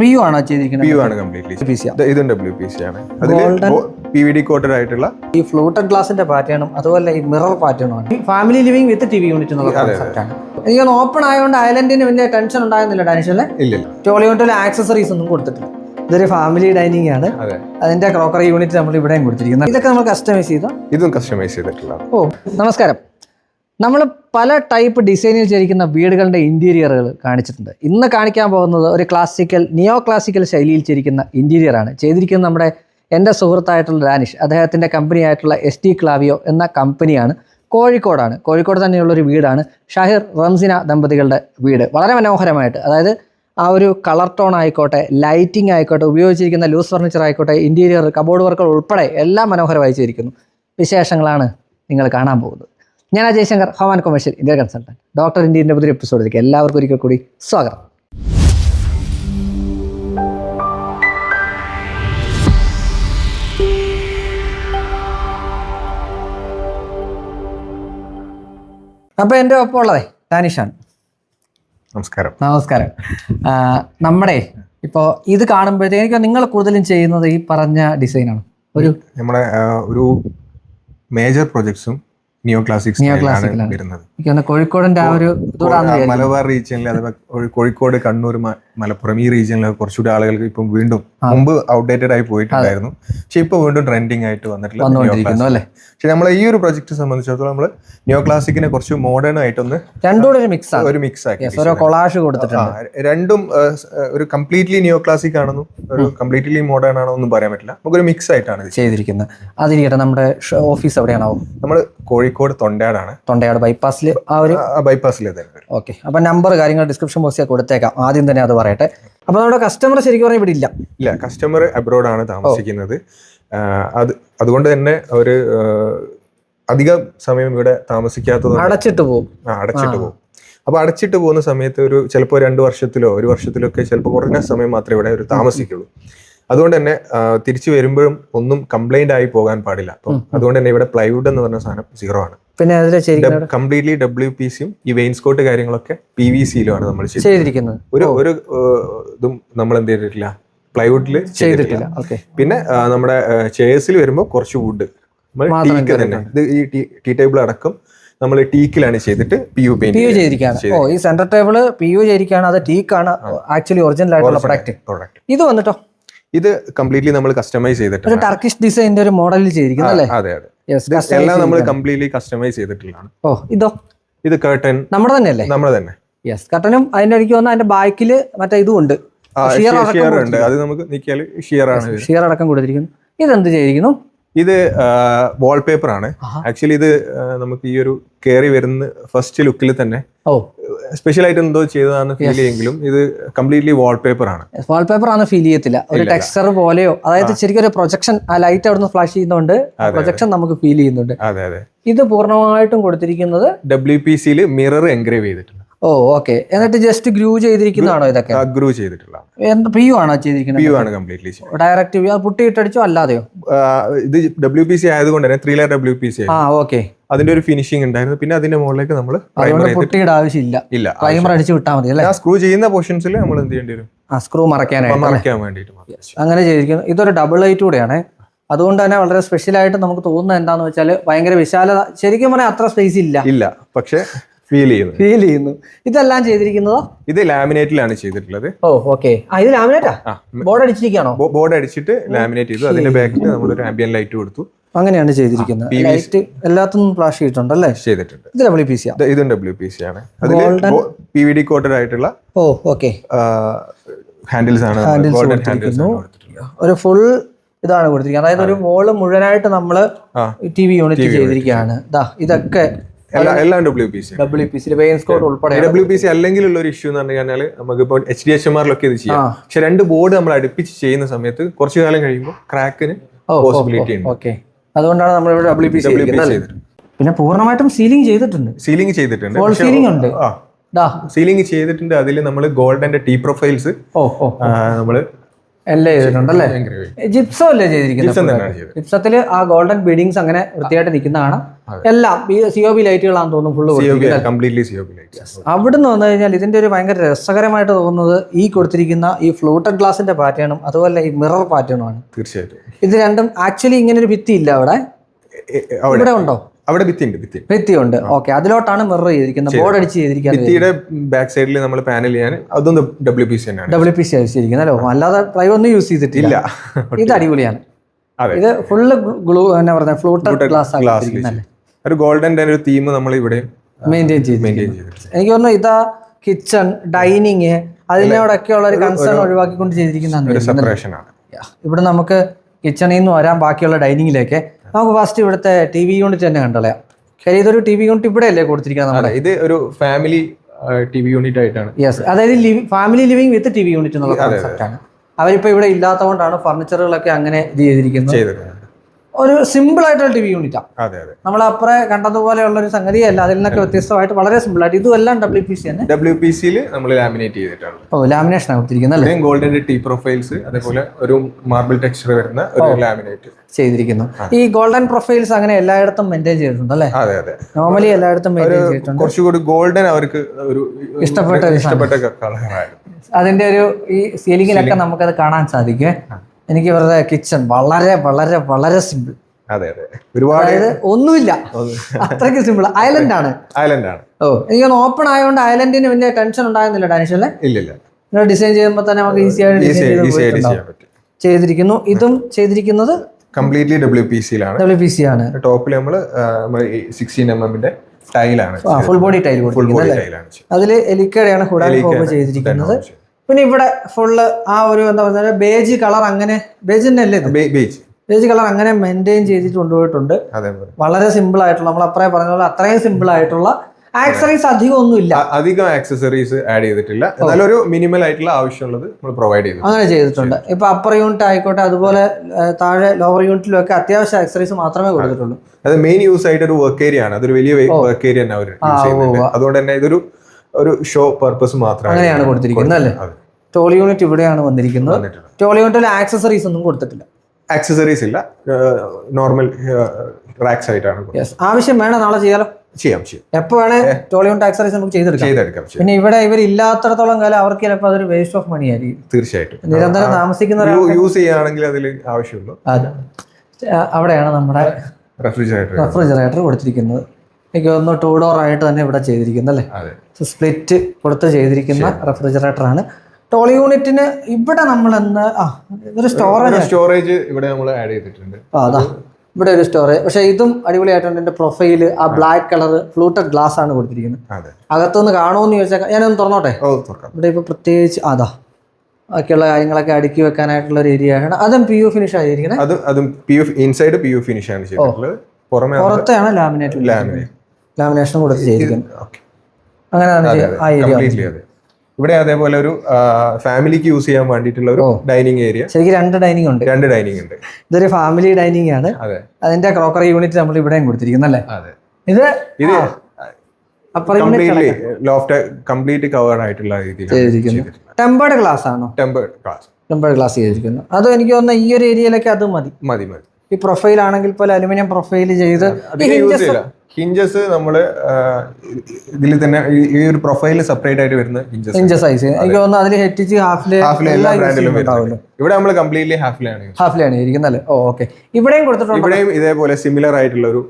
P U ആണോ ചെയ്തിരിക്കുന്നത്? P U ആണ് കംപ്ലീറ്റ്ലി പി സി ഇതും ഡബ്ല്യു പി സി ആണ്. അതിൽ പി വി ഡി കോട്ടഡ് ആയിട്ടുള്ള ഈ ഫ്ലൂട്ടഡ് ഗ്ലാസിന്റെ പാറ്റേണും അതുപോലെ ഈ മിറർ പാറ്റേണും ആണ്. Family living with T V unit എന്നുള്ള കോൺസെപ്റ്റ് ആണ്. ഇങ്ങനെ ഓപ്പൺ ആയതുകൊണ്ട് ഐലൻഡിന് വലിയ ടെൻഷൻ ഉണ്ടായിരുന്നില്ല ഡാനിഷല്ലേ? ഇല്ല ടോളിയോട്ടിൽ ആക്സസറീസ് ഒന്നും കൊടുത്തിട്ടില്ല. ഇതൊരു ഫാമിലി ഡൈനിങ് ആണ്. അതിന്റെ ക്രോക്കറി യൂണിറ്റ് നമ്മൾ ഇവിടെയും കൊടുത്തിരിക്കുന്നത് ഇതൊക്കെ നമ്മൾ കസ്റ്റമൈസ് ചെയ്തോ? ഇതും കസ്റ്റമൈസ് ചെയ്തിട്ടുള്ള ഓ നമസ്കാരം. നമ്മൾ പല ടൈപ്പ് ഡിസൈനിൽ ചെയ്തിരിക്കുന്ന വീടുകളുടെ ഇന്റീരിയറുകൾ കാണിച്ചിട്ടുണ്ട്. ഇന്ന് കാണിക്കാൻ പോകുന്നത് ഒരു ക്ലാസിക്കൽ നിയോ ക്ലാസിക്കൽ ശൈലിയിൽ ചെയ്തിരിക്കുന്ന ഇന്റീരിയറാണ് ചെയ്തിരിക്കുന്നത് നമ്മുടെ എന്റെ സുഹൃത്തായിട്ടുള്ള ഡാനിഷ് അദ്ദേഹത്തിന്റെ കമ്പനി ആയിട്ടുള്ള എസ് ടി ക്ലാവിയോ എന്ന കമ്പനിയാണ്. കോഴിക്കോടാണ്. കോഴിക്കോട് തന്നെയുള്ളൊരു വീടാണ്. ഷാഹിർ റംസിന ദമ്പതികളുടെ വീട്. വളരെ മനോഹരമായിട്ട് അതായത് ആ ഒരു കളർ ടോൺ ആയിക്കോട്ടെ ലൈറ്റിംഗ് ആയിക്കോട്ടെ ഉപയോഗിച്ചിരിക്കുന്ന ലൂസ് ഫർണിച്ചർ ആയിക്കോട്ടെ ഇന്റീരിയർ കബോർഡ് വർക്കുകൾ ഉൾപ്പെടെ എല്ലാം മനോഹരമായി ചെയ്തിരിക്കുന്നു. വിശേഷങ്ങളാണ് നിങ്ങൾ കാണാൻ പോകുന്നത്. ഞാൻ Ajay Shankar home and commercial India consultant doctor ഇന്ത്യന്റെ പുതിയ എപ്പിസോഡിലേക്ക് എല്ലാവർക്കും ഒരിക്കൽ കൂടി സ്വാഗതം. അപ്പോൾ എന്റെ ഒപ്പം ഉള്ളതേ ഡാനിഷാണ് നമസ്കാരം. നമസ്കാരം. നമ്മുടെ ഇപ്പോൾ ഇത് കാണുമ്പോഴത്തേക്ക് എനിക്ക് നിങ്ങൾ കൂടുതലും ചെയ്യുന്നത് ഈ പറഞ്ഞ ഡിസൈനാണ് ഒരു നമ്മുടെ ഒരു മേജർ പ്രൊജക്ട്സും നിയോ ക്ലാസിക്സ് വരുന്നത്. കോഴിക്കോടിന്റെ ആ ഒരു. മലബാർ റീജിയനിൽ അഥവാ കോഴിക്കോട് കണ്ണൂർ മലപ്പുറം ഈ റീജിയനിൽ കുറച്ചുകൂടി ആളുകൾക്ക് ഇപ്പം വീണ്ടും മുമ്പ് ഔട്ട്ഡേറ്റഡ് ആയി പോയിട്ടുണ്ടായിരുന്നു. പക്ഷെ ഇപ്പൊ വീണ്ടും ട്രെൻഡിങ് ആയിട്ട് വന്നിട്ടുള്ള പക്ഷെ നമ്മളെ ഈ ഒരു പ്രൊജക്ട് സംബന്ധിച്ചിടത്തോളം നമ്മൾ നിയോ ക്ലാസിക്കിനെ കുറച്ച് മോഡേൺ ആയിട്ടൊന്ന് രണ്ടുകൂടെ ഒരു മിക്സ് ഒരു മിക്സ് ആക്കി കൊളാഷ് കൊടുത്തിട്ടുണ്ട്. രണ്ടും ഒരു കംപ്ലീറ്റ്ലി നിയോ ക്ലാസിക് ആണെന്നും ഒരു കംപ്ലീറ്റ്ലി മോഡേൺ ആണോ ഒന്നും പറയാൻ പറ്റില്ല. നമുക്കൊരു മിക്സ് ആയിട്ടാണ് ചെയ്തിരിക്കുന്നത്. അതിരിക്കട്ടെ നമ്മുടെ ഓഫീസ് എവിടെയാണാവും? നമ്മൾ കോഴിക്കോട് തൊണ്ടയാടാണ്. തൊണ്ടയാട് ബൈപ്പാസിൽ ആ ഒരു ബൈപ്പാസിൽ ഓക്കെ അപ്പം നമ്പർ കാര്യങ്ങൾ ഡിസ്ക്രിപ്ഷൻ ബോക്സിൽ കൊടുത്തേക്കാം. ആദ്യം തന്നെ അത് പറയട്ടെ. അപ്പോൾ നമ്മുടെ കസ്റ്റമർ ശരിക്കും പറഞ്ഞാൽ ഇവിടെ ഇല്ല. ഇല്ല കസ്റ്റമർ അബ്രോഡ് ആണ് താമസിക്കുന്നത്. അത് അതുകൊണ്ട് തന്നെ ഒരു അധികം സമയം ഇവിടെ താമസിക്കാത്തത് അടച്ചിട്ട് പോകും അടച്ചിട്ട് പോകും അപ്പൊ അടച്ചിട്ട് പോകുന്ന സമയത്ത് ഒരു ചിലപ്പോൾ രണ്ട് വർഷത്തിലോ ഒരു വർഷത്തിലോ ഒക്കെ ചിലപ്പോൾ കുറഞ്ഞ സമയം മാത്രമേ ഇവിടെ ഒരു താമസിക്കുള്ളൂ. അതുകൊണ്ട് തന്നെ തിരിച്ചു വരുമ്പോഴും ഒന്നും കംപ്ലൈന്റ് ആയി പോകാൻ പാടില്ല. അപ്പം അതുകൊണ്ട് തന്നെ ഇവിടെ പ്ലൈവുഡ് എന്ന് പറഞ്ഞ സാധനം സീറോ ആണ്. പിന്നെ കംപ്ലീറ്റ്ലി ഡബ്ല്യു പി സിയും ഈ വെയിൻസ്കോട്ട് കാര്യങ്ങളൊക്കെ പി വി സിയിലുമാണ് നമ്മൾ ചെയ്തിരിക്കുന്നത്. ഒരു ഒരു ഇതും നമ്മൾ എന്ത് ചെയ്തിട്ടില്ല പ്ലൈവുഡിൽ ചെയ്തിട്ടില്ല. പിന്നെ നമ്മുടെ ചെയർസിൽ വരുമ്പോൾ കുറച്ച് വുഡ് നമ്മൾ ടീക്ക് തന്നെ. ഇത് ഈ ടീ ടേബിൾ അടക്കം നമ്മൾ ടീക്കിലാണ് ചെയ്തിട്ട് പി യു പി യു ചെയ്തിരിക്കുകയാണ്. ഓ ഈ സെന്റർ ടേബിൾ പി യു ചെയ്തിരിക്കുകയാണ്. അത് ടീക്കാണ് ആക്ച്വലി ഒറിജിനൽ ആയിട്ടുള്ള പ്രൊഡക്റ്റ് ഇത് വന്നിട്ടോ? ഇത് കംപ്ലീറ്റ്ലി നമ്മൾ കസ്റ്റമൈസ് ചെയ്തിട്ടുണ്ട് ടർക്കിഷ് ഡിസൈനിന്റെ ഒരു മോഡലിൽ ചെയ്തിരിക്കുന്നു അല്ലേ? അതെ അതെ. എല്ലാം നമ്മൾ കംപ്ലീറ്റ്ലി കസ്റ്റമൈസ് ചെയ്തിട്ടുള്ളതാണ്. ഓ ഇതോ? ഇത് കേട്ടൻ നമ്മുടെ തന്നെ അല്ലേ നമ്മുടെ തന്നെ. യെസ് കർട്ടനും അതിന്റെ എനിക്ക് വന്ന അതിന്റെ ബാക്കിൽ മറ്റേ ഇതും ഉണ്ട്. ഷിയർ അടക്കം ഷിയർ ഉണ്ട്. അത് നമുക്ക് നിക്കിയാൽ ഷിയർ ആണ് ഷിയർ അടക്കം കൊടുത്തിരിക്കുന്നു. ഇത് എന്ത് ചെയ്തിരിക്കുന്നു? ഇത് വാൾപേപ്പർ ആണ്. ആക്ച്വലി ഇത് നമുക്ക് ഈ ഒരു കയറി വരുന്ന ഫസ്റ്റ് ലുക്കിൽ തന്നെ ഓ. സ്പെഷ്യൽ ആയിട്ട് എന്തോ ചെയ്തതാണ് ഫീൽ ചെയ്യെങ്കിലും ഇത് കംപ്ലീറ്റ്ലി വാൾപേപ്പർ ആണ്. വാൾപേപ്പർ ആണ് ഫീൽ ചെയ്യത്തില്ല. ഒരു ടെക്സ്ചർ പോലെയോ അതായത് ശരിക്കും ഒരു പ്രൊജക്ഷൻ ആ ലൈറ്റ് അവിടുന്ന് ഫ്ലാഷ് ചെയ്യുന്നുണ്ട് പ്രൊജക്ഷൻ നമുക്ക് ഫീൽ ചെയ്യുന്നുണ്ട്. അതെ അതെ. ഇത് പൂർണമായിട്ടും കൊടുത്തിരിക്കുന്നത് ഡബ്ല്യു പി സിയിൽ മിറർ എൻഗ്രേവ് ചെയ്തിട്ടുണ്ട്. ഓ ഓക്കെ എന്നിട്ട് ജസ്റ്റ് ഗ്രൂ ചെയ്തിരിക്കുന്നതാണോ ഇതൊക്കെ? ഗ്രൂ ചെയ്തിട്ടുള്ള പി യു ആണോ ചെയ്തിരിക്കുന്നത്? പി യു ആണ് കംപ്ലീറ്റ്ലി ഡയറക്റ്റ് പുട്ടി ഇട്ടടിച്ചോ അല്ലാതെയോ? ഇത് ഡബ്ല്യു പി സി ആയതുകൊണ്ട് തന്നെ three layer W P C ആ ഓക്കെ അതിന്റെ ഒരു ഫിനിഷിംഗ് ഉണ്ടായിരുന്നു. പിന്നെ അതിന്റെ മുകളിലേക്ക് നമ്മൾ ആവശ്യമില്ല. ഇല്ല പ്രൈമർ അടിച്ച് വിട്ടാൽ മതി അല്ലേ? സ്ക്രൂ ചെയ്യുന്ന പോർഷൻസിൽ നമ്മൾ എന്ത് ചെയ്യേണ്ടി വരും? ആ സ്ക്രൂ മറക്കാനായിട്ട് മറക്കാൻ വേണ്ടിയിട്ട്. അങ്ങനെ ചെയ്തിരിക്കുന്നു. ഇതൊരു ഡബിൾ ലൈറ്റ് കൂടെയാണ്. അതുകൊണ്ട് തന്നെ വളരെ സ്പെഷ്യൽ ആയിട്ട് നമുക്ക് തോന്നുന്നത് എന്താന്ന് വെച്ചാൽ ഭയങ്കര വിശാലത ശരിക്കും പറഞ്ഞാൽ അത്ര സ്പേസ് ഇല്ല. ഇല്ല. പക്ഷെ ഫീൽ ചെയ്യുന്നു ഫീൽ ചെയ്യുന്നു. ഇതെല്ലാം ചെയ്തിരിക്കുന്നതോ? ഇത് ലാമിനേറ്റിലാണ് ചെയ്തിട്ടുള്ളത്. ഓ ഓക്കെ ആ ഇത് ലാമിനേറ്റാ ബോർഡ് അടിച്ചിരിക്കുകയാണോ? ബോർഡ് അടിച്ചിട്ട് ലാമിനേറ്റ് ചെയ്തു. അതിന്റെ ബാക്കിൽ നമ്മൾ ഒരു ആംബിയൻ ലൈറ്റ് കൊടുത്തു. അങ്ങനെയാണ് ചെയ്തിരിക്കുന്നത്. ലൈറ്റ് എല്ലാത്തും ഫ്ലാഷ് ചെയ്തിട്ടുണ്ട് അല്ലേ ചെയ്തിട്ടുണ്ട്. ഇത് ഡബ്ല്യു പി സി ഇത് ഇതും ഡബ്ല്യു പി സി ആണ്. പി വി ഡി കോട്ടഡ് ആയിട്ടുള്ള ഓ ഓക്കെ ഹാൻഡിൽസ് ആണ് ഗോൾഡൻ ഹാൻഡിൽസ് ഒരു ഫുൾ ഇതാണ് കൊടുത്തിരിക്കുന്നത്. അതായത് ഒരു വോൾ മുഴുവനായിട്ട് നമ്മൾ. ടി വി യൂണിറ്റ് ചെയ്തിരിക്കുകയാണ്. ഇതൊക്കെ എല്ലാ W P C W P C wainscot ഉൾപ്പെടെ ഡബ്ല്യു പി സി അല്ലെങ്കിലുള്ള ഒരു ഇഷ്യൂ എന്ന് പറഞ്ഞു കഴിഞ്ഞാൽ നമുക്കിപ്പോൾ എച്ച് ഡി എച്ച് എം ആറിലൊക്കെ ഇത് ചെയ്യാം. പക്ഷെ രണ്ട് ബോർഡ് നമ്മൾ അടുപ്പിച്ച് ചെയ്യുന്ന സമയത്ത് കുറച്ചു കാലം കഴിയുമ്പോൾ ക്രാക്കിന് പോസിബിലിറ്റി ഉണ്ട്. ഓക്കെ. അതുകൊണ്ടാണ് നമ്മൾ ഇവിടെ ഡബ്ല്യു പി സി പിന്നെ പൂർണമായിട്ടും സീലിംഗ് ചെയ്തിട്ടുണ്ട്. സീലിംഗ് ചെയ്തിട്ടുണ്ട്. സീലിംഗ് ഉണ്ട്. സീലിംഗ് ചെയ്തിട്ടുണ്ട് അതിൽ നമ്മൾ ഗോൾഡന്റെ ടീ പ്രൊഫൈൽസ് നമ്മൾ എല്ലാം ചെയ്തിട്ടുണ്ട് അല്ലേ ജിപ്സോ അല്ലേ ചെയ്തിരിക്കുന്നത്? ജിപ്സത്തിൽ ജിപ്സത്തിൽ ആ ഗോൾഡൻ ബീഡിങ്സ് അങ്ങനെ വൃത്തിയായിട്ട് നിൽക്കുന്നതാണ്. എല്ലാം സി ഒ ബി ലൈറ്റുകളാണെന്ന് തോന്നുന്നു അവിടുന്ന് വന്നു കഴിഞ്ഞാൽ ഇതിന്റെ ഒരു ഭയങ്കര രസകരമായിട്ട് തോന്നുന്നത് ഈ കൊടുത്തിരിക്കുന്ന ഈ ഫ്ലൂട്ടഡ് ഗ്ലാസിന്റെ പാറ്റേണും അതുപോലെ ഈ മിറർ പാറ്റേണുമാണ് തീർച്ചയായിട്ടും. ഇത് രണ്ടും ആക്ച്വലി ഇങ്ങനെ ഒരു ഭിത്തി ഇല്ല അവിടെ. ഇവിടെ ഉണ്ടോ? അവിടെ ഭിത്തി ഉണ്ട് ഭിത്തി. ഭിത്തി ഉണ്ട് ഓക്കെ. അതിലോട്ടാണ് മിറർ ചെയ്തിരിക്കുന്നത്. ബോർഡ് അടിച്ച് ചെയ്തിരിക്കുന്നത് ഭിത്തിയുടെ ബാക്ക് സൈഡിൽ നമ്മൾ പാനൽ ചെയ്യാൻ അതും ഡബ്ല്യു പി സി തന്നെയാണ്. ഡബ്ല്യു പി സി അടിച്ചിരിക്കുന്നത് അല്ലോ? അല്ലാതെ ഡ്രൈവ് ഒന്നും യൂസ് ചെയ്തിട്ടില്ല. ഇത് അടിപൊളിയാണ്. ഇത് ഫുള്ള് ഗ്ലൂ എന്നാ പറഞ്ഞ ഫ്ലൂട്ടർ ഗ്ലാസ് ഗ്ലാസ് ഒരു ഗോൾഡന്റെ ഒരു തീം നമ്മൾ ഇവിടെ മെയിന്റെയിൻ ചെയ്ത് എനിക്ക് തോന്നുന്നു ഇതാ കിച്ചൺ ഡൈനിങ് അതിനോടൊക്കെ ഉള്ള ഒരു കൺസേൺ ഒഴിവാക്കിക്കൊണ്ട് ചെയ്തിരിക്കുന്നതാണ് ആണ്. ഇവിടെ നമുക്ക് കിച്ചണിൽ നിന്ന് വരാം ബാക്കിയുള്ള ഡൈനിങ്ങിലേക്ക് നമുക്ക് ഫസ്റ്റ് ഇവിടുത്തെ ടി വി യൂണിറ്റ് തന്നെ കണ്ടോളയാം കാര്യം ഇതൊരു ടി വി യൂണിറ്റ് ഇവിടെ അല്ലേ കൊടുത്തിരിക്കുന്നത് നമ്മുടെ ഇത് ഒരു ഫാമിലി ടി വി യൂണിറ്റ് ആയിട്ടാണ്. യെസ് അതായത് family living with T V unit എന്നുള്ള കോൺസെപ്റ്റ് കോൺസെപ്റ്റാണ് അവരിപ്പോൾ ഇവിടെ ഇല്ലാത്തതുകൊണ്ടാണ് ഫർണിച്ചറുകളൊക്കെ അങ്ങനെ ഇത് ചെയ്തിരിക്കുന്നത്. ഒരു സിമ്പിൾ ആയിട്ടുള്ള ടി വി യൂണിറ്റാണ് അതെ അതെ. നമ്മൾ അപ്പുറം കണ്ടതുപോലെയുള്ള ഒരു സംഗതിയല്ല. അതിൽ നിന്നൊക്കെ വ്യത്യസ്തമായിട്ട് വളരെ സിമ്പിൾ ആയിട്ട് ഇതും എല്ലാം ഡബ്ല്യു പി സി തന്നെ. ഡബ്ല്യു പി സിയിൽ നമ്മൾ ലാമിനേറ്റ് ചെയ്തിട്ടാണ് ഓ ലാമിനേഷനാണ് കൊടുത്തിരിക്കുന്നത് അല്ലേ? ഇവിടെയും ഗോൾഡന്റെ ടീ പ്രൊഫൈൽസ് അതേപോലെ ഒരു മാർബിൾ ടെക്സ്ചർ വരുന്ന ഒരു ലാമിനേറ്റ് ചെയ്തിരിക്കുന്നു. ഈ ഗോൾഡൻ പ്രൊഫൈൽസ് അങ്ങനെ എല്ലായിടത്തും മെയിന്റെയിൻ ചെയ്തിട്ടുണ്ട് അല്ലേ? അതെ അതെ. നോർമലി എല്ലായിടത്തും മെയിന്റെയിൻ ചെയ്തിട്ടുണ്ട്. കുറച്ചുകൂടി ഗോൾഡൻ അവർക്ക് ഒരു ഇഷ്ടപ്പെട്ട ഇഷ്ടപ്പെട്ട കളറായിരുന്നു. അതിന്റെ ഒരു ഈ സീലിംഗിലൊക്കെ നമുക്കത് കാണാൻ സാധിക്കും എനിക്ക് ഇവരുടെ കിച്ചൺ വളരെ വളരെ വളരെ സിമ്പിൾ അതെ അതെ. ഒരുപാട് ഒന്നുമില്ല. അത്രയ്ക്ക് സിമ്പിൾ ഐലൻഡ് ആണ്. ഐലൻഡ് ആണ്. ഓ എനിക്കൊന്ന് ഓപ്പൺ ആയതുകൊണ്ട് ഐലൻഡിന് വലിയ ടെൻഷൻ ഉണ്ടായിരുന്നില്ല ഡാനിഷല്ലേ ഇല്ല ഇല്ല. നിങ്ങൾ ഡിസൈൻ ചെയ്യുമ്പോൾ തന്നെ നമുക്ക് ഈസി ആയിട്ട് ചെയ്തിരിക്കുന്നു. ഇതും ചെയ്തിരിക്കുന്നത് കംപ്ലീറ്റ്ലി ഡബ്ല്യു പി സിയിലാണ് ഡബ്ല്യു പി സി ആണ്. ടോപ്പിൽ നമ്മൾ സിക്സ്റ്റീൻ എം എമ്മിന്റെ ടൈലാണ് ഫുൾ ബോഡി ടൈൽ ഫുൾ കൊടുത്തിരിക്കുന്നത് ബോഡി ടൈലാണ് അതിൽ എലിക്കടയാണ് കൂടാതെ ചെയ്തിരിക്കുന്നത്. പിന്നെ ഇവിടെ ഫുള്ള് ആ ഒരു എന്താ പറയുക ബേജ് കളർ അങ്ങനെ ബേജ് തന്നെ അല്ലേ ബേജ് ബേജ് കളർ അങ്ങനെ മെയിന്റെയിൻ ചെയ്തിട്ട് കൊണ്ടുപോയിട്ടുണ്ട്. വളരെ സിമ്പിൾ ആയിട്ടുള്ള നമ്മൾ അപ്പറേ പറഞ്ഞ പോലെ അത്രയും സിമ്പിൾ ആയിട്ടുള്ള ആക്സസറീസ് അധികം ഒന്നുമില്ല ഇല്ല. അധികം ആക്സസറീസ് ആഡ് ചെയ്തിട്ടില്ല. എന്നാലും ഒരു മിനിമൽ ആയിട്ടുള്ള ആവശ്യമുള്ളത് നമ്മൾ പ്രൊവൈഡ് ചെയ്തു. അങ്ങനെ ചെയ്തിട്ടുണ്ട്. ഇപ്പൊ അപ്പർ യൂണിറ്റ് ആയിക്കോട്ടെ അതുപോലെ താഴെ ലോവർ യൂണിറ്റിലും ഒക്കെ അത്യാവശ്യം ആക്സറീസ് മാത്രമേ കൊടുത്തിട്ടുള്ളൂ. അത് മെയിൻ യൂസ് ആയിട്ട് ഒരു വർക്ക് ഏരിയ ആണ്. അതൊരു വലിയ വർക്ക് ഏരിയ തന്നെ അവർ അതുകൊണ്ട് തന്നെ ഇതൊരു ഒരു ഷോ പർപ്പസ് മാത്രമാണ്. അങ്ങനെയാണ് കൊടുത്തിരിക്കുന്നത് അല്ലേ? ടോളി ടോൾ യൂണിറ്റ് ഇവിടെയാണ് വന്നിരിക്കുന്നത്. ടോളി ടോൾ യൂണിറ്റിൽ ആക്സസറീസ് ഒന്നും കൊടുത്തിട്ടില്ല. ആക്സസറീസ് ഇല്ല. നോർമൽ റാക്സ് ആയിട്ടാണ് ആവശ്യം വേണം? നാളെ ചെയ്യാലോ? ചെയ്യാം ചെയ്യാം. എപ്പോ വേണേ ടോളി യൂണിറ്റ് ആക്സറീസ് നമുക്ക് ചെയ്തെടുക്കാം. പിന്നെ ഇവിടെ ഇവർ ഇല്ലാത്തടത്തോളം കാലം അവർക്ക് ചിലപ്പോൾ അതൊരു വേസ്റ്റ് ഓഫ് മണി ആയിരിക്കും. തീർച്ചയായിട്ടും. നിരന്തരം താമസിക്കുന്ന യൂസ് ചെയ്യുകയാണെങ്കിൽ അതിൽ ആവശ്യമുള്ളൂ. അതെ. അവിടെയാണ് നമ്മുടെ റെഫ്രിജറേറ്റർ. റെഫ്രിജറേറ്റർ കൊടുത്തിരിക്കുന്നത്. എനിക്ക് ഒന്ന് ടൂ ഡോർ ആയിട്ട് തന്നെ ഇവിടെ ചെയ്തിരിക്കുന്നത് അല്ലേ? സ്പ്ലിറ്റ് കൊടുത്ത് ചെയ്തിരിക്കുന്ന റെഫ്രിജറേറ്റർ ആണ്. ടോൾ യൂണിറ്റിന് ഇവിടെ നമ്മൾ എന്ന് ആ ഇതൊരു സ്റ്റോറേജ് സ്റ്റോറേജ് ഇവിടെ നമ്മൾ ആഡ് ചെയ്തിട്ടുണ്ട്. അതാ. ഇവിടെ ഒരു സ്റ്റോറേജ് പക്ഷെ ഇതും അടിപൊളിയായിട്ടുണ്ട്. എന്റെ പ്രൊഫൈൽ ആ ബ്ലാക്ക് കളർ ഫ്ലൂട്ടഡ് ഗ്ലാസ് ആണ് കൊടുത്തിരിക്കുന്നത്. അകത്തുനിന്ന് കാണുമെന്ന് ചോദിച്ചാൽ ഞാനൊന്ന് തുറന്നോട്ടെ? ഇവിടെ ഇപ്പൊ പ്രത്യേകിച്ച് അതാ. ബാക്കിയുള്ള കാര്യങ്ങളൊക്കെ അടുക്കി വെക്കാനായിട്ടുള്ള ഒരു ഏരിയ ആണ്. അതും പി യു ഫിനിഷ് ആയിരിക്കുന്നത് അതും P U inside P U finish ആണ് പുറത്താണ് ലാമിനേറ്റ് ലാമിനേറ്റ് ലാമിനേഷൻ കൊടുത്ത് ചെയ്തിരിക്കുന്നത് അങ്ങനെയാണ് ആ ഏരിയ ഇവിടെ അതേപോലെ ഒരു ഫാമിലിക്ക് യൂസ് ചെയ്യാൻ വേണ്ടിയിട്ടുള്ള ഒരു ഡൈനിങ് ഏരിയ. ശരിക്കും രണ്ട് ഡൈനിങ് ഉണ്ട്. രണ്ട് ഡൈനിങ് ഉണ്ട്. ഇതൊരു ഫാമിലി ഡൈനിങ് ആണ്. അതെ. അതിന്റെ ക്രോക്കറി യൂണിറ്റ് നമ്മൾ ഇവിടെയും കൊടുത്തിരിക്കുന്നു അല്ലേ? അതെ. ഇത് ഇത് ലോഫ്റ്റ് കംപ്ലീറ്റ് കവേർഡ് ആയിട്ടുള്ള രീതിയിൽ ടെമ്പേർഡ് ഗ്ലാസ് ആണോ? ടെമ്പേർഡ് ഗ്ലാസ് ടെമ്പേർഡ് ഗ്ലാസ് ചെയ്തിരിക്കുന്നു. അതോ എനിക്ക് തോന്നുന്നു ഈ ഒരു ഏരിയയിലൊക്കെ അത് മതി. മതി മതി. ഈ പ്രൊഫൈൽ ആണെങ്കിൽ പോലെ അലുമിനിയം പ്രൊഫൈൽ ചെയ്ത് ഹിഞ്ചസ് നമ്മൾ ഇതിൽ തന്നെ ഈ- ഒരു പ്രൊഫൈലിൽ സെപ്പറേറ്റ് ആയിട്ട് വരുന്ന ഹിഞ്ചസ് ഇഞ്ച് സൈസ് എനിക്ക് തോന്നുന്നു അതിൽ ഹെറ്റിച്ച് ഹാഫിൽ ഹാഫിലെ എല്ലാ ബ്രാൻഡിലും ഇവിടെ നമ്മൾ കംപ്ലീറ്റ്ലി ഹാഫിലാണ് ഹാഫിലാണ് ഇരിക്കുന്നത് അല്ലേ? ഓ ഓക്കെ ഇവിടെയും കൊടുത്തിട്ടുണ്ട്? ഇവിടെയും ഇതേപോലെ സിമിലർ ആയിട്ടുള്ള ഒരു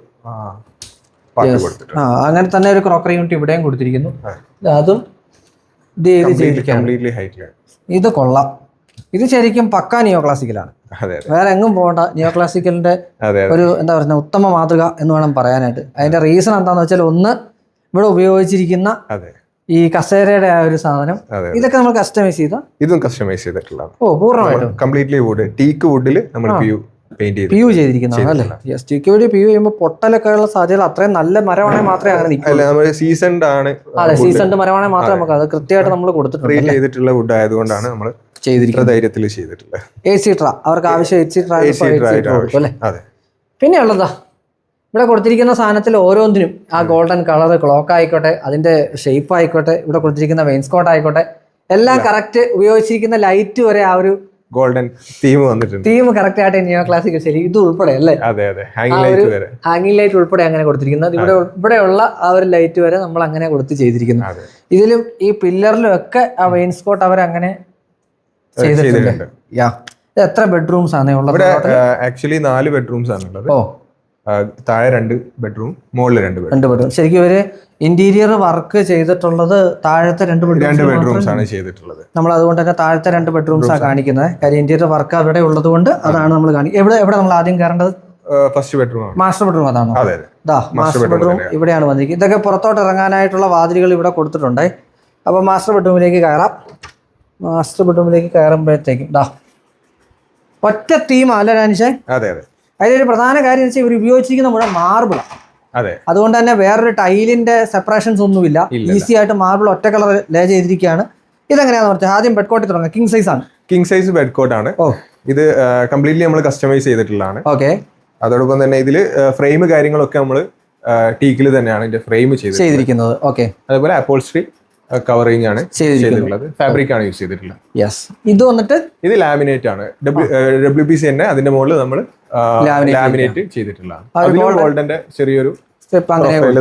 ആ അങ്ങനെ തന്നെ ഒരു ക്രോക്കറി യൂണിറ്റ് ഇവിടെയും കൊടുത്തിരിക്കുന്നു. അതും ഇത് ചെയ്ത് ചെയ്തിരിക്കുകയാണ്? കംപ്ലീറ്റ്ലി ഹൈറ്റിലാണ് ഇത് കൊള്ളാം. ഇത് ശരിക്കും പക്ക നിയോ ക്ലാസിക്കലാണ് വേറെ എങ്ങും പോകണ്ട. നിയോ ക്ലാസിക്കലിന്റെ ഒരു എന്താ പറയുക ഉത്തമ മാതൃക എന്ന് വേണം പറയാനായിട്ട്. അതിന്റെ റീസൺ എന്താണെന്ന് വെച്ചാൽ ഒന്ന് ഇവിടെ ഉപയോഗിച്ചിരിക്കുന്ന ഈ കസേരയുടെ ആ ഒരു സാധനം. ഇതൊക്കെ നമ്മൾ കസ്റ്റമൈസ് ചെയ്ത? ഇതും കസ്റ്റമൈസ് ചെയ്തിട്ടുള്ളതാണ്. ഓ പൂർണമായിട്ടും. കംപ്ലീറ്റ്ലി വുഡ് ടീക്ക് വുഡിൽ നമ്മൾ പി യു ചെയ്തിരിക്കുന്നതാണ് അല്ലേ? Yes teak wood P U ചെയ്യുമ്പോൾ പൊട്ടലൊക്കെ ഉള്ള സാധ്യത അത്രയും നല്ല മരമാണെങ്കിൽ മാത്രമേ അങ്ങനെ നിൽക്കൂ. സീസൺഡ് ആണ് അതെ സീസൺഡ് മരമാണെങ്കിൽ മാത്രമേ നമുക്ക് അത് കൃത്യമായിട്ട് നമ്മൾ കൊടുത്തിട്ടുണ്ട് ചെയ്തിട്ടുള്ള വുഡ് ആയതുകൊണ്ടാണ് നമ്മൾ ചെയ്തിരിക്കുന്നത് ധൈര്യത്തിൽ ചെയ്തിട്ടുള്ളത് എ സി ട്രാ അവർക്ക് ആവശ്യം എ സി ട്രാ അല്ലേ? പിന്നെ ഉള്ളതാ ഇവിടെ കൊടുത്തിരിക്കുന്ന സാധനത്തിൽ ഓരോന്നിനും ആ ഗോൾഡൻ കളർ ക്ലോക്ക് ആയിക്കോട്ടെ അതിന്റെ ഷേപ്പ് ആയിക്കോട്ടെ ഇവിടെ കൊടുത്തിരിക്കുന്ന വെയിൻസ്കോട്ട് ആയിക്കോട്ടെ എല്ലാം കറക്റ്റ് ഉപയോഗിച്ചിരിക്കുന്ന ലൈറ്റ് വരെ ആ ഒരു ഗോൾഡൻ തീം വന്നിട്ടുണ്ട്. തീം കറക്റ്റ് ആയിട്ട് നിയോ ക്ലാസിക് ശരി ഇത് ഉൾപ്പെടെ അല്ലേ? അതെ അതെ. ഹാങ്ങിങ് ലൈറ്റ് ഉൾപ്പെടെ അങ്ങനെ കൊടുത്തിരിക്കുന്നത്. ഇവിടെ ഇവിടെയുള്ള ആ ഒരു ലൈറ്റ് വരെ നമ്മൾ അങ്ങനെ കൊടുത്ത് ചെയ്തിരിക്കുന്നത് ഇതിലും ഈ പില്ലറിലും ഒക്കെ ആ വെയിൻസ്കോട്ട് അവർ അങ്ങനെ ചെയ്തിട്ടുണ്ട്. യാ എത്ര ബെഡ്റൂംസ് ആണ് ഉള്ളത് ആക്ച്വലി നാല് ബെഡ്റൂംസ് ആണുള്ളത് ഓ. താഴെ രണ്ട് ബെഡ്റൂം മുകളിൽ രണ്ട് ബെഡ്റൂം രണ്ട് ബെഡ്റൂം ശരിക്കും ഇവർ ഇന്റീരിയർ വർക്ക് ചെയ്തിട്ടുള്ളത് താഴത്തെ രണ്ട് രണ്ട് ബെഡ്റൂംസ് ആണ് ചെയ്തിട്ടുള്ളത്. നമ്മൾ അതുകൊണ്ട് തന്നെ താഴത്തെ രണ്ട് ബെഡ്റൂംസ് ആണ്. കാണിക്കുന്നത്. കാര്യം ഇന്റീരിയർ വർക്ക് അവിടെ ഉള്ളത് കൊണ്ട് അതാണ് നമ്മൾ കാണിക്കുന്നത് എവിടെ എവിടെ നമ്മൾ ആദ്യം കയറേണ്ടത്? ഫസ്റ്റ് ബെഡ്റൂം ആണ്. മാസ്റ്റർ ബെഡ്റൂം അതാണോ? അതെ ദാ മാസ്റ്റർ ബെഡ്റൂം ഇവിടെയാണ് വന്നിരിക്കുന്നത്. ഇതൊക്കെ പുറത്തോട്ട് ഇറങ്ങാനായിട്ടുള്ള വാതിലുകൾ ഇവിടെ കൊടുത്തിട്ടുണ്ട്. അപ്പോൾ മാസ്റ്റർ ബെഡ്റൂമിലേക്ക് കയറാം. മാസ്റ്റർ ബെഡ്റൂമിലേക്ക് കയറുമ്പോഴത്തേക്കും. ഡാ ഒറ്റ തീം അല്ല രാനിഷേ അതെ അതെ. അതിലൊരു പ്രധാന കാര്യം എന്ന് വെച്ചാൽ ഇവർ ഉപയോഗിച്ചിരിക്കുന്ന മുഴുവൻ മാർബിളാണ് അതെ. അതുകൊണ്ട് തന്നെ വേറൊരു ടൈലിന്റെ സെപ്പറേഷൻസ് ഒന്നുമില്ല. ഈസി ആയിട്ട് മാർബിൾ ഒറ്റ കളർ ലേ ചെയ്തിരിക്കുകയാണ്. ഇതെങ്ങനെയാണെന്ന് പറഞ്ഞാൽ ആദ്യം ബെഡ് കോട്ടിൽ തുടങ്ങാം. കിങ് സൈസ് ആണ്. കിങ് സൈസ് ബെഡ് കോട്ട് ആണ്. ഓ. ഇത് കംപ്ലീറ്റ്ലി നമ്മൾ കസ്റ്റമൈസ് ചെയ്തിട്ടുള്ളതാണ്. ഓക്കെ അതോടൊപ്പം തന്നെ ഇതിൽ ഫ്രെയിം കാര്യങ്ങളൊക്കെ നമ്മൾ ടീക്കിൽ തന്നെയാണ് ഇതിന്റെ ഫ്രെയിം ചെയ്തിരിക്കുന്നത്. ഓക്കെ അതുപോലെ അപ്പോൾസ്ട്രി കവറിംഗ് ആണ് ചെയ്തിട്ടുള്ളത്. ഫാബ്രിക് ആണ് യൂസ് ചെയ്തിട്ടുള്ളത്. യെസ് ഇത് വന്നിട്ട് ഇത് ലാമിനേറ്റ് ആണ്. ഡബ്ല്യു പി സി തന്നെ അതിന്റെ മുകളിൽ നമ്മൾ ലാമിനേറ്റ് ചെയ്തിട്ടുള്ളതാണ്. ഗോൾഡന്റെ ചെറിയൊരു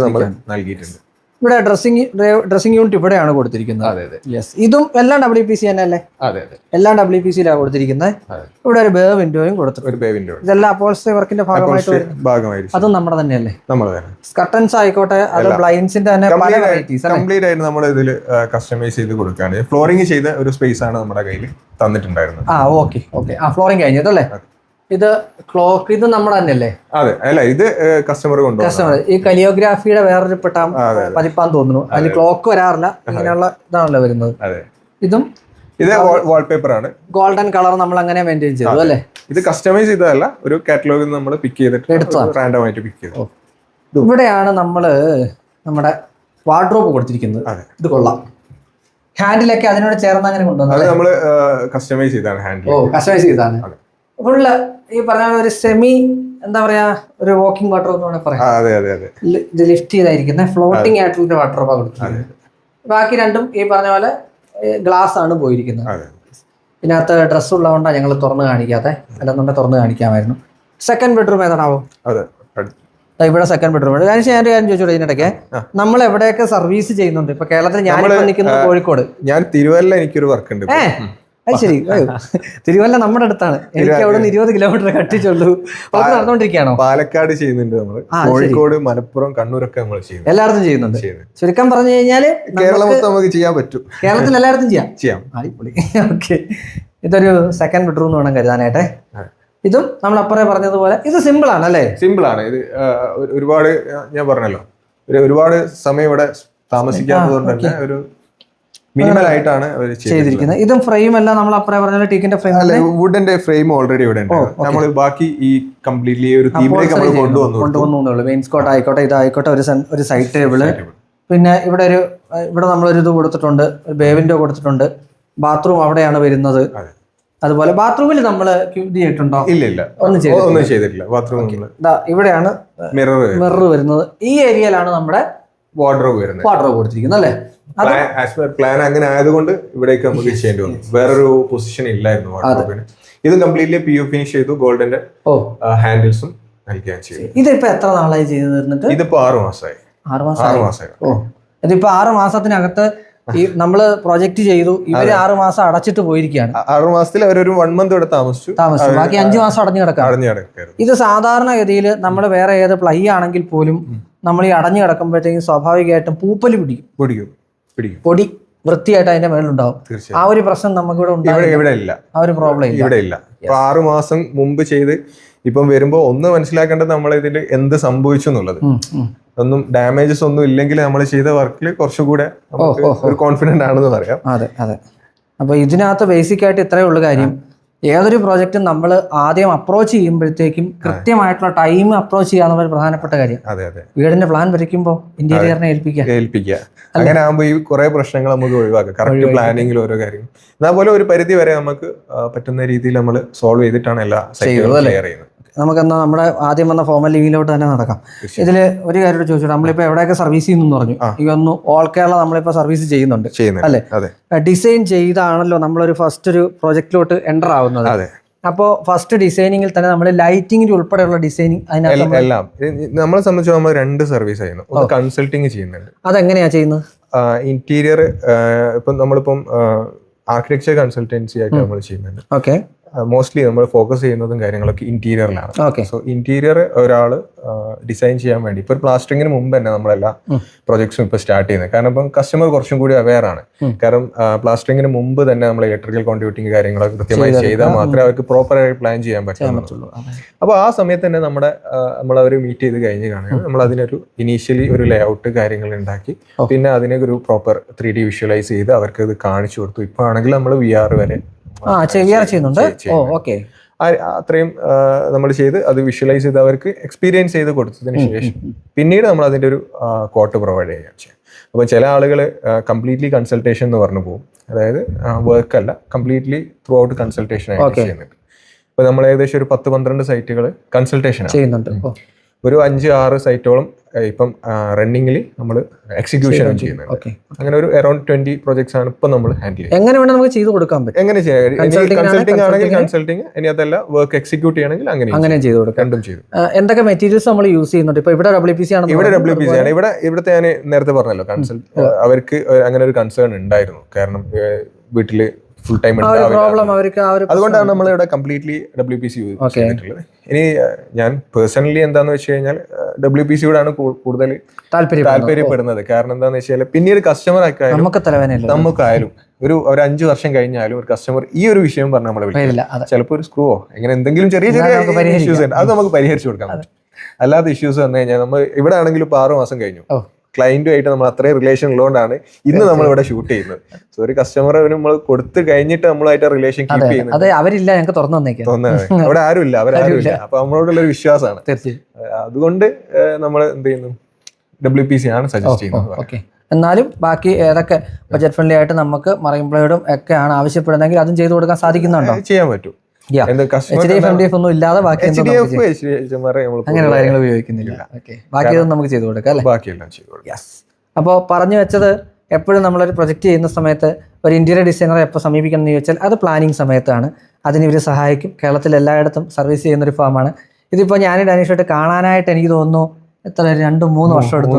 നമ്മൾ. നൽകിയിട്ടുണ്ട്. ഇവിടെ ഡ്രസ്സിംഗ് ഡ്രസ്സിംഗ് യൂണിറ്റ് ഇവിടെയാണ് കൊടുത്തിരിക്കുന്നത്. അതെ അതെ. യെസ് ഇതും എല്ലാം ഡബ്ല്യു പി സി തന്നെ അല്ലേ? അതെ അതെ. എല്ലാം ഡബ്ല്യു പി സിയിലാണ് കൊടുത്തിരിക്കുന്നത്. ഇവിടെ ഒരു ബേ വിൻഡോയും കൊടുത്തിട്ടുണ്ട്. ഇതെല്ലാം അപ്പോൾസ്റ്ററി വർക്കിന്റെ ഭാഗമായിട്ട് അതും നമ്മുടെ തന്നെയല്ലേ? സ്കർട്ടൻസ് ആയിക്കോട്ടെ അത് ബ്ലൈൻസിന്റെ തന്നെ പല വെറൈറ്റീസ് കംപ്ലീറ്റ് ആയിട്ട് നമ്മൾ ഇതിൽ കസ്റ്റമൈസ് ചെയ്ത് കൊടുക്കുകയാണ്. ഫ്ലോറിംഗ് ചെയ്ത ഒരു സ്പേസ് ആണ് നമ്മുടെ കയ്യിൽ തന്നിട്ടുണ്ടായിരുന്നത്. ആ ഓക്കെ ഓക്കെ ആ ഫ്ലോറിംഗ് കഴിഞ്ഞതല്ലേ ഇത് ക്ലോക്ക് ഇത് നമ്മൾ തന്നെയല്ലേ? അതെ അല്ല ഇത് കസ്റ്റമർ കൊണ്ട് കസ്റ്റമർ ഈ കലിയോഗ്രാഫിയുടെ വേറൊരു പെട്ട പതിപ്പാന്ന് തോന്നുന്നു. അതിൽ ക്ലോക്ക് വരാറില്ല. ഇങ്ങനെയുള്ള ഇതാണല്ലോ വരുന്നത്. ഇതും ഇത് വാൾപേപ്പർ ആണ്. ഗോൾഡൻ കളർ നമ്മൾ അങ്ങനെ മെയിന്റെയിൻ ചെയ്തു അല്ലേ? ഇത് കസ്റ്റമൈസ് ചെയ്തതല്ല ഒരു കാറ്റലോഗിൽ നമ്മൾ പിക്ക് ചെയ്തിട്ട് എടുത്തു റാൻഡം ആയിട്ട് പിക്ക് ചെയ്തു. ഇവിടെയാണ് നമ്മൾ നമ്മുടെ വാർഡ്രോബ് കൊടുത്തിരിക്കുന്നത്. അതെ. ഇത് കൊള്ളാം. ഹാൻഡിലൊക്കെ അതിനോട് ചേർന്ന് അങ്ങനെ കൊണ്ടുവന്നത് നമ്മൾ കസ്റ്റമൈസ് ചെയ്താണ് ഹാൻഡിൽ ഓ കസ്റ്റമൈസ് ചെയ്താണ്. ഫുള്ള് ഈ പറഞ്ഞ ഒരു സെമി എന്താ പറയാ ഒരു വാക്കിംഗ് വാട്ടർ എന്ന് പറയാം. അതെ അതെ അതെ. ഇത് ലിഫ്റ്റ് ചെയ്തായിരിക്കുന്ന. ഫ്ലോട്ടിംഗ് ആയിട്ടുള്ള വാട്ടർ കൊടുത്തിരിക്കുന്നത് ബാക്കി രണ്ടും ഈ പറഞ്ഞ പോലെ ഗ്ലാസ് ആണ് പോയിരിക്കുന്നത്. ഇതിനകത്ത് ഡ്രസ്സ് ഉള്ളതുകൊണ്ടാണ് ഞങ്ങൾ തുറന്ന് കാണിക്കാതെ അല്ലെന്നുണ്ടെങ്കിൽ തുറന്ന് കാണിക്കാമായിരുന്നു. Second bedroom ഏതാണാവോ? അതെ. ഇവിടെ സെക്കൻഡ് ബെഡ്റൂം ഞാൻ ഞാൻ കാര്യം ചോദിച്ചോളൂ ഇതിനിടയ്ക്ക്? നമ്മൾ എവിടെയൊക്കെ സർവീസ് ചെയ്യുന്നുണ്ട്? ഇപ്പൊ കേരളത്തിൽ ഞാൻ നിൽക്കുന്നത് കോഴിക്കോട്. ഞാൻ തിരുവല്ല എനിക്കൊരു വർക്ക് ഉണ്ട് അത് ശരി. തിരുവല്ല നമ്മുടെ അടുത്താണ്. എനിക്ക് അവിടെ നിന്ന് ഇരുപത് കിലോമീറ്റർ കട്ടിച്ചുള്ളൂ. നടന്നുകൊണ്ടിരിക്കുകയാണോ പാലക്കാട് ചെയ്യുന്നുണ്ട് നമ്മൾ കോഴിക്കോട് മലപ്പുറം കണ്ണൂരൊക്കെ നമ്മൾ ചെയ്യുന്നു. എല്ലായിടത്തും ചെയ്യുന്നുണ്ട്. ചുരുക്കം പറഞ്ഞു കഴിഞ്ഞാൽ കേരളം മൊത്തം നമുക്ക് ചെയ്യാൻ പറ്റും. കേരളത്തിൽ എല്ലായിടത്തും ചെയ്യാം? ചെയ്യാം. അടിപൊളി. ഓക്കെ ഇതൊരു സെക്കൻഡ് ബെഡ്റൂം എന്ന് വേണം കരുതാനായിട്ടെ. ഇതും നമ്മൾ അപ്പറേ പറഞ്ഞതുപോലെ ഇത് സിമ്പിൾ ആണ് അല്ലേ? സിമ്പിൾ ആണ്. ഇത് ഒരുപാട് ഞാൻ പറഞ്ഞല്ലോ. ഒരുപാട് സമയം ഇവിടെ താമസിക്കാത്തത് കൊണ്ട് തന്നെ ഒരു മിനിമൽ ആയിട്ടാണ് ചെയ്തിരിക്കുന്നത്. ഇതും ഫ്രെയിം എല്ലാം നമ്മൾ അപ്പറേ പറഞ്ഞ ടീക്കിന്റെ ഫ്രെയിം അല്ല വുഡിന്റെ ഫ്രെയിം ഓൾറെഡി ഇവിടെ ഉണ്ട്. നമ്മൾ ബാക്കി ഈ കംപ്ലീറ്റ്ലി ഒരു തീമിലേക്ക് നമ്മൾ കൊണ്ടുവന്നു മെയിൻ സ്കോട്ട് ആയിക്കോട്ടെ ഇതായിക്കോട്ടെ ഒരു ഒരു സൈഡ് ടേബിൾ പിന്നെ ഇവിടെ ഒരു ഇവിടെ നമ്മൾ ഒരു ഇത് കൊടുത്തിട്ടുണ്ട് ബേവിൻഡോ കൊടുത്തിട്ടുണ്ട്. ബാത്റൂം അവിടെയാണ് വരുന്നത്. അതുപോലെ ബാത്റൂമിൽ നമ്മൾ ഇത് ചെയ്തിട്ടുണ്ടോ? ഇല്ല ഇല്ല. ഒന്നും ചെയ്തിട്ടില്ല. ബാത്റൂം ഇവിടെയാണ് മിറർ മിറർ വരുന്നത്. ഈ ഏരിയയിലാണ് നമ്മുടെ വാർഡ്രോബ് വരുന്നത്. വാർഡ്രോബ് കൊടുത്തിരിക്കുന്നത് അല്ലേ? പ്ലാൻ അങ്ങനെ ആയതുകൊണ്ട് ഇവിടേക്ക് നമുക്ക് ചെയ്യേണ്ടി വന്നു. വേറൊരു പൊസിഷൻ ഇല്ലായിരുന്നു വാർഡ്രോബിന് ഇത് കംപ്ലീറ്റ്ലി പി യു ഫിനിഷ് ചെയ്തു ഗോൾഡിന്റെ ഹാൻഡിൽസും നൽകുകയും ചെയ്തു. ഇതിപ്പോ എത്ര നാളായി ചെയ്തു തീർന്നിട്ട് ഇതിപ്പോ ആറു മാസമായി ആറ് മാസം ആറു മാസമായി ഓ. ഇതിപ്പോ ആറു മാസത്തിനകത്ത് ഈ നമ്മൾ പ്രൊജക്ട് ചെയ്തു. ഇവർ ആറ് മാസം അടച്ചിട്ട് പോയിരിക്കുകയാണ്. ആറു മാസത്തിൽ അവരൊരു വൺ മന്ത് ഇവിടെ താമസിച്ചു. താമസിച്ചു. ബാക്കി അഞ്ചു മാസം അടഞ്ഞു കിടക്കാം ഇത് സാധാരണഗതിയിൽ നമ്മൾ വേറെ ഏത് പ്ലൈ ആണെങ്കിൽ പോലും നമ്മൾ ഈ അടഞ്ഞു കിടക്കുമ്പോഴത്തേക്കും സ്വാഭാവികമായിട്ടും പൂപ്പൽ പിടിക്കും. പിടിക്കും. പൊടി വൃത്തിയായിട്ട് അതിന്റെ മേളിലുണ്ടാവും. ആ ഒരു പ്രശ്നം നമുക്ക് ഇവിടെ ഇല്ല. ആ ഒരു പ്രോബ്ലം ഇവിടെ ഇല്ല. ഇപ്പൊ ആറു മാസം മുമ്പ് ചെയ്ത് ഇപ്പം വരുമ്പോ ഒന്ന് മനസ്സിലാക്കേണ്ടത് നമ്മൾ ഇതിൽ എന്ത് സംഭവിച്ചു എന്നുള്ളത്. ഒന്നും ഡാമേജസ് ഒന്നും ഇല്ലെങ്കിൽ നമ്മൾ ചെയ്ത വർക്കിൽ കുറച്ചുകൂടെ. ഒരു കോൺഫിഡന്റ് ആണെന്ന് പറയാം. അതെ അതെ. അപ്പൊ ഇതിനകത്ത് ബേസിക് ആയിട്ട് ഇത്രയേ ഉള്ളൂ കാര്യം. ഏതൊരു പ്രോജക്റ്റും നമ്മൾ ആദ്യം അപ്രോച്ച് ചെയ്യുമ്പോഴത്തേക്കും കൃത്യമായിട്ടുള്ള ടൈം അപ്രോച്ച് ചെയ്യാന്നുള്ള ഒരു പ്രധാനപ്പെട്ട കാര്യം. വീടിന്റെ പ്ലാൻ വരയ്ക്കുമ്പോൾ ഇന്റീരിയറിനെ ഏൽപ്പിക്കുക. ഏൽപ്പിക്കുക. അങ്ങനെ ആകുമ്പോൾ ഈ കുറെ പ്രശ്നങ്ങൾ നമുക്ക് ഒഴിവാക്കാം. കറക്റ്റ് പ്ലാനിങ്ങിൽ ഓരോ കാര്യം അതുപോലെ ഒരു പരിധി വരെ നമുക്ക് പറ്റുന്ന രീതിയിൽ നമ്മൾ സോൾവ് ചെയ്തിട്ടാണ് എല്ലാ നമുക്ക് എന്നാൽ ചെയ്യുന്നത്. നമുക്കെന്നാ നമ്മുടെ ആദ്യം വന്ന ഫോമൽ ലീവിലോട്ട് തന്നെ നടക്കാം. ഇതിൽ ഒരു കാര്യം ചോദിച്ചു നമ്മളിപ്പോൾ എവിടെയൊക്കെ സർവീസ് ചെയ്യുന്നു പറഞ്ഞു. ഈ ഒന്ന് ഓൾ കേരള നമ്മളിപ്പോൾ സർവീസ് ചെയ്യുന്നുണ്ട്. അല്ലേ? ഡിസൈൻ ചെയ്താണല്ലോ നമ്മളൊരു ഫസ്റ്റ് ഒരു പ്രോജക്റ്റിലോട്ട് എന്റർ ആവുന്നത്. അതെ. അപ്പോൾ ഫസ്റ്റ് ഡിസൈനിങ്ങിൽ തന്നെ നമ്മൾ ലൈറ്റിംഗിൽ ഉൾപ്പെടെയുള്ള ഡിസൈനിങ് അതിനകത്ത് എല്ലാം നമ്മളെ സംബന്ധിച്ച് നമ്മൾ രണ്ട് സർവീസ് ചെയ്യുന്നു. ഒന്ന് കൺസൾട്ടിങ് ചെയ്യുന്നുണ്ട്. അതെങ്ങനെയാ ചെയ്യുന്നത്? ഇന്റീരിയർ ഇപ്പം നമ്മളിപ്പം ആർക്കിടെക്ചർ കൺസൾട്ടൻസി ആയിട്ട് നമ്മൾ ചെയ്യുന്നുണ്ട്. ഓക്കെ മോസ്റ്റ്ലി നമ്മൾ ഫോക്കസ് ചെയ്യുന്നതും കാര്യങ്ങളൊക്കെ ഇന്റീരിയറിലാണ് സോ ഇന്റീരിയർ ഒരാൾ ഡിസൈൻ ചെയ്യാൻ വേണ്ടി ഇപ്പൊ പ്ലാസ്റ്ററിങ്ങിന് മുമ്പ് തന്നെ നമ്മളെല്ലാ. പ്രൊജക്ട്സും ഇപ്പൊ സ്റ്റാർട്ട് ചെയ്യുന്നത്. കാരണം ഇപ്പം കസ്റ്റമർ കുറച്ചും കൂടി അവെയർ ആണ്. കാരണം പ്ലാസ്റ്ററിങ്ങിന് മുമ്പ് തന്നെ നമ്മൾ ഇലക്ട്രിക്കൽ കോൺട്രിബ്യൂട്ടിങ് കാര്യങ്ങളൊക്കെ കൃത്യമായി ചെയ്താൽ മാത്രമേ അവർക്ക് പ്രോപ്പർ ആയി പ്ലാൻ ചെയ്യാൻ പറ്റുള്ളൂ. അപ്പൊ അപ്പോൾ ആ സമയത്ത് തന്നെ നമ്മുടെ നമ്മൾ അവർ മീറ്റ് ചെയ്ത് കഴിഞ്ഞ് കാണുക നമ്മൾ അതിനൊരു ഇനീഷ്യലി ഒരു ലേ ഔട്ട് കാര്യങ്ങൾ ഉണ്ടാക്കി പിന്നെ അതിനെ ഒരു പ്രോപ്പർ ത്രീ ഡി വിഷ്വലൈസ് ചെയ്ത് അവർക്ക് അത് കാണിച്ചു കൊടുത്തു. ഇപ്പൊ ആണെങ്കിൽ നമ്മൾ വി ആർ വരെ ചെയ്യുന്നുണ്ട്? ചെയ്- ഓ. ഓക്കെ. അത്രയും നമ്മൾ ചെയ്ത് അത് വിഷ്വലൈസ് ചെയ്ത് അവർക്ക് എക്സ്പീരിയൻസ് ചെയ്ത് കൊടുത്തതിന് ശേഷം പിന്നീട് നമ്മൾ അതിന്റെ ഒരു കോട്ട് പ്രൊവൈഡ് ചെയ്യുകയാണ് ചെയ്യുക അപ്പോൾ ചില ആളുകൾ കംപ്ലീറ്റ്ലി കൺസൾട്ടേഷൻ എന്ന് പറഞ്ഞു പോകും. അതായത് വർക്ക് അല്ല കംപ്ലീറ്റ്ലി ത്രൂ ഔട്ട് കൺസൾട്ടേഷൻ ആയിട്ട്. ചെയ്യുന്നുണ്ട്. അപ്പോൾ നമ്മൾ ഏകദേശം ഒരു പത്ത് പന്ത്രണ്ട് സൈറ്റുകൾ കൺസൾട്ടേഷൻ ചെയ്യുന്നുണ്ട്. ഒരു അഞ്ച് ആറ് സൈറ്റോളം ഇപ്പം റണ്ണിങ്ങിൽ നമ്മൾ എക്സിക്യൂഷൻ ചെയ്യുന്നത്. അങ്ങനെ ഒരു അറൌണ്ട് ട്വന്റി പ്രോജക്ട്സ് ആണ് ഇപ്പം നമ്മൾ ഹാൻഡിൽ ചെയ്യുന്നത്. എങ്ങനെ വേണം നമുക്ക് ചെയ്തു കൊടുക്കാൻ പറ്റും? എങ്ങനെ ചെയ്യാം? കൺസൾട്ടിംഗ് ആണെങ്കിൽ കൺസൾട്ടിംഗ് ഇനി അതല്ല വർക്ക് എക്സിക്യൂട്ട് ചെയ്യണമെങ്കിൽ അങ്ങനെ അങ്ങനെ ചെയ്തു കൊടുക്കാം. രണ്ടും ചെയ്തു. എന്തൊക്കെ മെറ്റീരിയൽസ് നമ്മൾ യൂസ് ചെയ്യുന്നുണ്ട്? ഇപ്പൊ ഇവിടെ ഡബ്ല്യു പി സി ആണ് ഇവിടെ ഡബ്ല്യു പി സി ആണ്. ഇവിടെ ഇവിടുത്തെ ഞാൻ നേരത്തെ പറഞ്ഞല്ലോ കൺസൾട്ട് അവർക്ക് അങ്ങനെ ഒരു കൺസേൺ ഉണ്ടായിരുന്നു. കാരണം ഏഹ്, വീട്ടിൽ ഫുൾ ടൈം പ്രോബ്ലം അവർക്ക് അതുകൊണ്ടാണ് നമ്മൾ ഇവിടെ കംപ്ലീറ്റ്ലി ഡബ്ല്യു പി സി ഇനി ഞാൻ പേഴ്സണലി എന്താന്ന് വെച്ച് കഴിഞ്ഞാൽ ഡബ്ല്യു പി സിയോടാണ് കൂടുതൽ താല്പര്യം താല്പര്യപ്പെടുന്നത്. കാരണം എന്താന്ന് വെച്ചാൽ പിന്നീട് കസ്റ്റമർ ആയാലും നമുക്ക് നമുക്കായാലും ഒരു ഒരു അഞ്ചു വർഷം കഴിഞ്ഞാലും ഒരു കസ്റ്റമർ ഈ ഒരു വിഷയം പറഞ്ഞ് നമ്മളെ വിളിക്കും. പേരില്ല ചിലപ്പോൾ ഒരു സ്ക്രൂവോ എങ്ങനെ എന്തെങ്കിലും ചെറിയ ചെറിയ ഇഷ്യൂസ് ഉണ്ട്. അത് നമുക്ക് പരിഹരിച്ചു കൊടുക്കാൻ പറ്റും. അല്ലാത്ത ഇഷ്യൂസ് വന്നു കഴിഞ്ഞാൽ നമ്മൾ ഇവിടെ ആണെങ്കിലും ഇപ്പൊ ആറ് മാസം കഴിഞ്ഞു. ക്ലയന്റുമായിട്ട് നമ്മൾ അത്രയും റിലേഷൻ ഉള്ളതുകൊണ്ടാണ് ഇന്ന് നമ്മൾ ഇവിടെ ഷൂട്ട് ചെയ്യുന്നത്. സോ ഒരു കസ്റ്റമർ നമ്മൾ കൊടുത്തു കഴിഞ്ഞിട്ട് നമ്മളായിട്ട് റിലേഷൻ കീപ്പ് ചെയ്യുന്നത്. അതെ അവരില്ല ഞങ്ങൾക്ക് തുറന്നു തന്നേക്കാം. അവിടെ ആരുമില്ല അവരാരും ഇല്ല അപ്പൊ നമ്മളോടുള്ള ഒരു വിശ്വാസമാണ്. അതുകൊണ്ട് നമ്മൾ എന്ത് ചെയ്യുന്നു? ഡബ്ല്യു പി സി ആണ് സജസ്റ്റ് ചെയ്യുന്നത് എന്നാലും ബാക്കി ഏതൊക്കെ ബജറ്റ് ഫ്രണ്ട്ലി ആയിട്ട് നമുക്ക് മറൈൻ ഒക്കെ ആണ് ആവശ്യപ്പെടുന്നതെങ്കിൽ അതും ചെയ്തു കൊടുക്കാൻ സാധിക്കുന്നുണ്ടോ? ചെയ്യാൻ പറ്റും. ഒന്നും ഇല്ലാതെ ബാക്കി നമുക്ക് അങ്ങനെയുള്ള കാര്യങ്ങൾ ഉപയോഗിക്കുന്നില്ല ചെയ്തു കൊടുക്കാം അല്ലേ? ബാക്കിയെല്ലാം അപ്പോൾ പറഞ്ഞു വെച്ചത് എപ്പോഴും നമ്മളൊരു പ്രൊജക്റ്റ് ചെയ്യുന്ന സമയത്ത് ഒരു ഇന്റീരിയർ ഡിസൈനറെ എപ്പോൾ സമീപിക്കണം എന്ന് ചോദിച്ചാൽ അത് പ്ലാനിങ് സമയത്താണ്. അതിന് ഇവർ സഹായിക്കും. കേരളത്തിൽ എല്ലായിടത്തും സർവീസ് ചെയ്യുന്ന ഒരു ഫാമാണ് ഇതിപ്പോൾ ഞാൻ ഡാനിഷായിട്ട് കാണാനായിട്ട് എനിക്ക് തോന്നുന്നു എത്ര രണ്ട് മൂന്ന് വർഷം എടുത്തു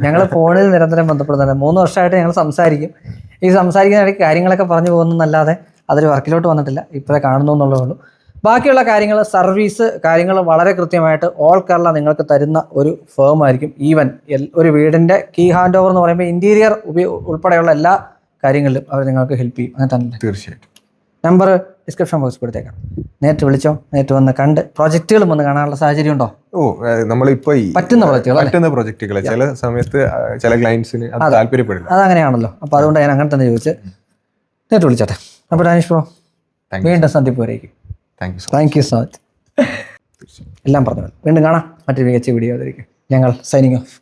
ഞങ്ങൾ ഫോണിൽ നിരന്തരം ബന്ധപ്പെടുന്നുണ്ട്. മൂന്ന് വർഷമായിട്ട് ഞങ്ങൾ സംസാരിക്കും. ഈ സംസാരിക്കുന്ന ഇടയ്ക്ക് കാര്യങ്ങളൊക്കെ പറഞ്ഞു പോകുന്നല്ലാതെ അതൊരു വർക്കിലോട്ട് വന്നിട്ടില്ല. ഇപ്പോഴേ കാണുന്നു എന്നുള്ളതേ ഉള്ളൂ. ബാക്കിയുള്ള കാര്യങ്ങൾ സർവീസ് കാര്യങ്ങൾ വളരെ കൃത്യമായിട്ട് ഓൾ കേരള നിങ്ങൾക്ക് തരുന്ന ഒരു ഫേം ആയിരിക്കും. ഈവൻ ഒരു വീടിന്റെ കീ ഹാൻഡ് ഓവർ എന്ന് പറയുമ്പോൾ ഇന്റീരിയർ ഉൾപ്പെടെയുള്ള എല്ലാ കാര്യങ്ങളിലും അവർ നിങ്ങൾക്ക് ഹെൽപ്പ് ചെയ്യും. അങ്ങനെ തന്നെ തീർച്ചയായിട്ടും. നമ്പർ ഡിസ്ക്രിപ്ഷൻ ബോക്സ് കൊടുത്തേക്കാം. നേരിട്ട് വിളിച്ചോ നേരിട്ട് വന്ന് കണ്ട് പ്രോജക്റ്റുകളും ഒന്ന് കാണാനുള്ള സാഹചര്യം ഉണ്ടോ? ഓ നമ്മളിപ്പോ പറ്റുന്ന പ്രോജക്റ്റുകൾ പറ്റുന്ന പ്രോജക്റ്റുകൾ ചില സമയത്ത് ചില ക്ലയൻസിന് താല്പര്യപ്പെടുന്നു. അതങ്ങനെയാണല്ലോ. അപ്പൊ അതുകൊണ്ട് ഞാൻ അങ്ങനെ തന്നെ ചോദിച്ച് നേരിട്ട് വിളിച്ചോട്ടെ. അപ്പോൾ ഡാനിഷ് ബ്രോ വീണ്ടും സന്ദീപ് വരേക്കും thank you so thank you so much എല്ലാം പറഞ്ഞു. വീണ്ടും കാണാം. മറ്റൊരു മികച്ച വീഡിയോ ആയിരിക്കും ഞങ്ങൾ സൈനിങ് ഓഫ്